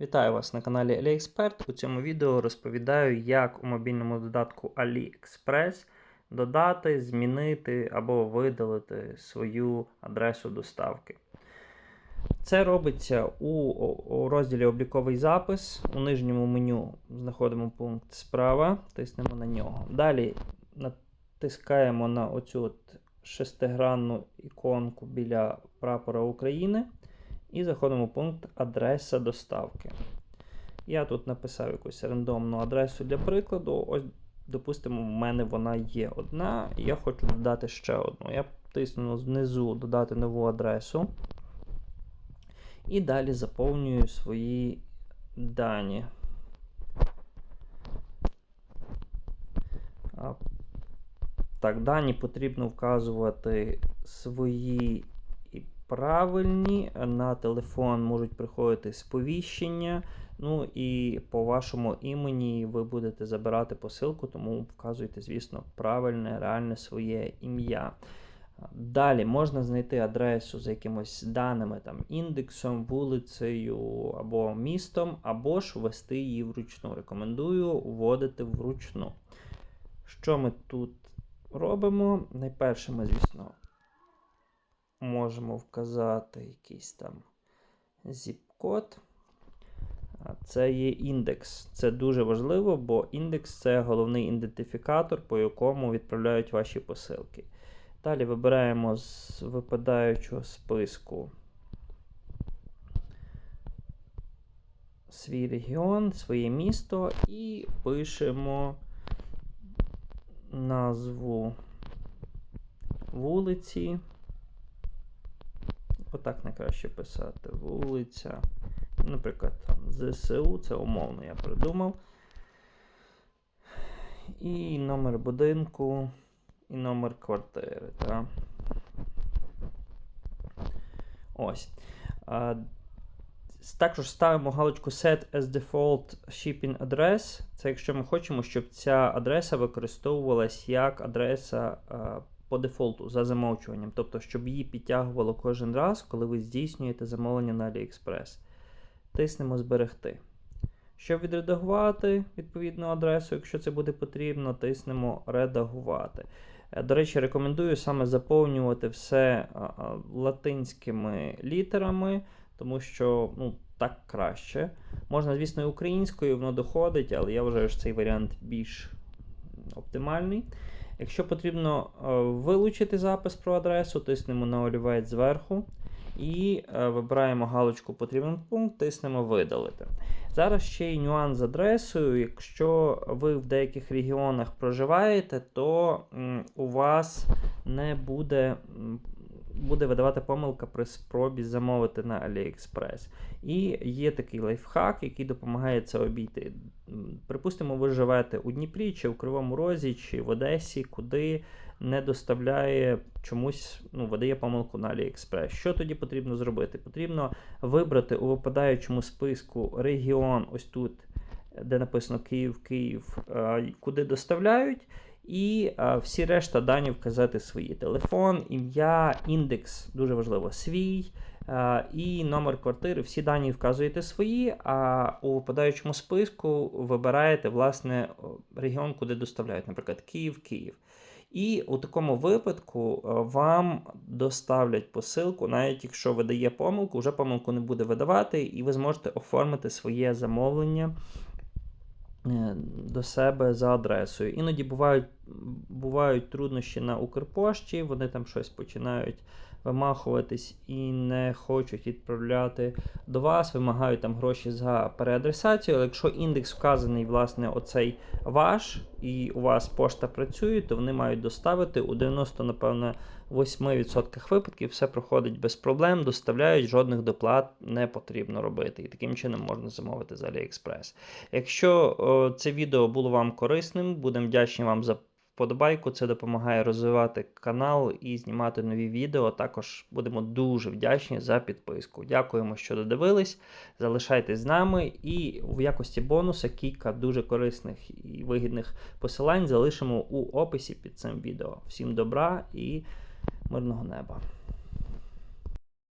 Вітаю вас на каналі AliExpert. У цьому відео розповідаю, як у мобільному додатку AliExpress додати, змінити або видалити свою адресу доставки. Це робиться у, розділі Обліковий запис. У нижньому меню знаходимо пункт справа, тиснемо на нього. Далі натискаємо на оцю от шестигранну іконку біля прапора України. І заходимо в пункт адреса доставки. Я тут написав якусь рандомну адресу для прикладу. Ось, допустимо, в мене вона є одна, і я хочу додати ще одну. Я тисну знизу додати нову адресу. І далі заповнюю свої дані. Так, дані потрібно вказувати свої правильні. На телефон можуть приходити сповіщення. Ну і по вашому імені ви будете забирати посилку, тому вказуйте, звісно, правильне, реальне своє ім'я. Далі можна знайти адресу за якимось даними, там, індексом, вулицею або містом, або ж ввести її вручну. Рекомендую вводити вручну. Що ми тут робимо? Найперше ми, звісно, можемо вказати якийсь там zip-код. Це є індекс. Це дуже важливо, бо індекс це головний ідентифікатор, по якому відправляють ваші посилки. Далі вибираємо з випадаючого списку свій регіон, своє місто і пишемо назву вулиці. Отак найкраще писати. Вулиця. Наприклад, там ЗСУ, це умовно я придумав. І номер будинку, і номер квартири. Так? Ось. А, також ставимо галочку Set as Default Shipping Address. Це якщо ми хочемо, щоб ця адреса використовувалась як адреса. А, по дефолту за замовчуванням, тобто, щоб її підтягувало кожен раз, коли ви здійснюєте замовлення на AliExpress. Тиснемо Зберегти. Щоб відредагувати відповідну адресу, якщо це буде потрібно, тиснемо Редагувати. Е, до речі, рекомендую саме заповнювати все латинськими літерами, тому що ну, так краще. Можна, звісно, і українською, воно доходить, але я вважаю, що цей варіант більш оптимальний. Якщо потрібно е, вилучити запис про адресу, тиснемо на олівець зверху і е, вибираємо галочку Потрібен пункт, тиснемо Видалити. Зараз ще й нюанс з адресою. Якщо ви в деяких регіонах проживаєте, то у вас не буде буде видавати помилка при спробі замовити на AliExpress. І є такий лайфхак, який допомагає це обійти. Припустимо, ви живете у Дніпрі, чи в Кривому Розі, чи в Одесі, куди не доставляє чомусь, ну, видає помилку на AliExpress. Що тоді потрібно зробити? Потрібно вибрати у випадаючому списку регіон, ось тут, де написано Київ, Київ, куди доставляють. І а, всі решта дані вказати свої. Телефон, ім'я, індекс, дуже важливо, свій а, і номер квартири. Всі дані вказуєте свої, а у випадаючому списку вибираєте власне регіон, куди доставляють, наприклад, Київ, Київ. І у такому випадку вам доставлять посилку, навіть якщо видає помилку, вже помилку не буде видавати, і ви зможете оформити своє замовлення Е, до себе за адресою. Іноді бувають бувають труднощі на Укрпошті, вони там щось починають вимахуватись і не хочуть відправляти до вас, вимагають там гроші за переадресацію. Але якщо індекс вказаний, власне, оцей ваш, і у вас пошта працює, то вони мають доставити у 90, напевно, 8% випадків все проходить без проблем, доставляють, жодних доплат не потрібно робити. І таким чином можна замовити з AliExpress. Якщо о, це відео було вам корисним, будемо вдячні вам за вподобайку. Це допомагає розвивати канал і знімати нові відео. Також будемо дуже вдячні за підписку. Дякуємо, що додивились. Залишайтесь з нами і в якості бонуса кілька дуже корисних і вигідних посилань залишимо у описі під цим відео. Всім добра і мирного неба!